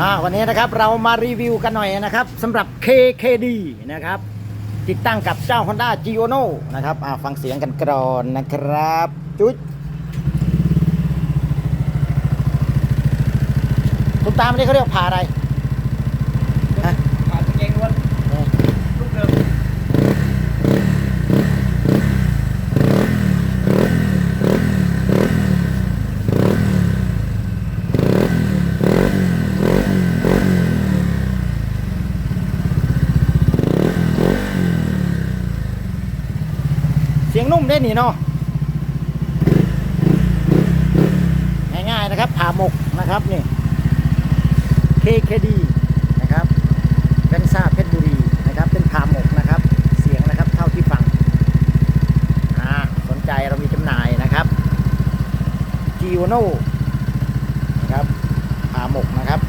อ่าวันนี้นะครับเรามารีวิวกันหน่อยนะครับสำหรับ KKD นะครับ ติดตั้งกับเจ้า Honda g i o n o นะครับอ่าฟังเสียงกันกรอนนะครับ จุ๊ดคุณตามนี่เขาเรียกผ่าอะไรฮะ ผ่านตะเกียงล้วนลูกเดิม เสียงนุ่มได้หนิเนาะง่ายๆนะครับผ่าหมกนะครับนี่ KKD นะครับเป็นซาเพชรบุรีนะครับ เป็นผ่าหมกนะครับ เสียงนะครับเท่าที่ฟังอ่าสนใจเรามีจำหน่ายนะครับ g i o n o นะครับผ่าหมกนะครับ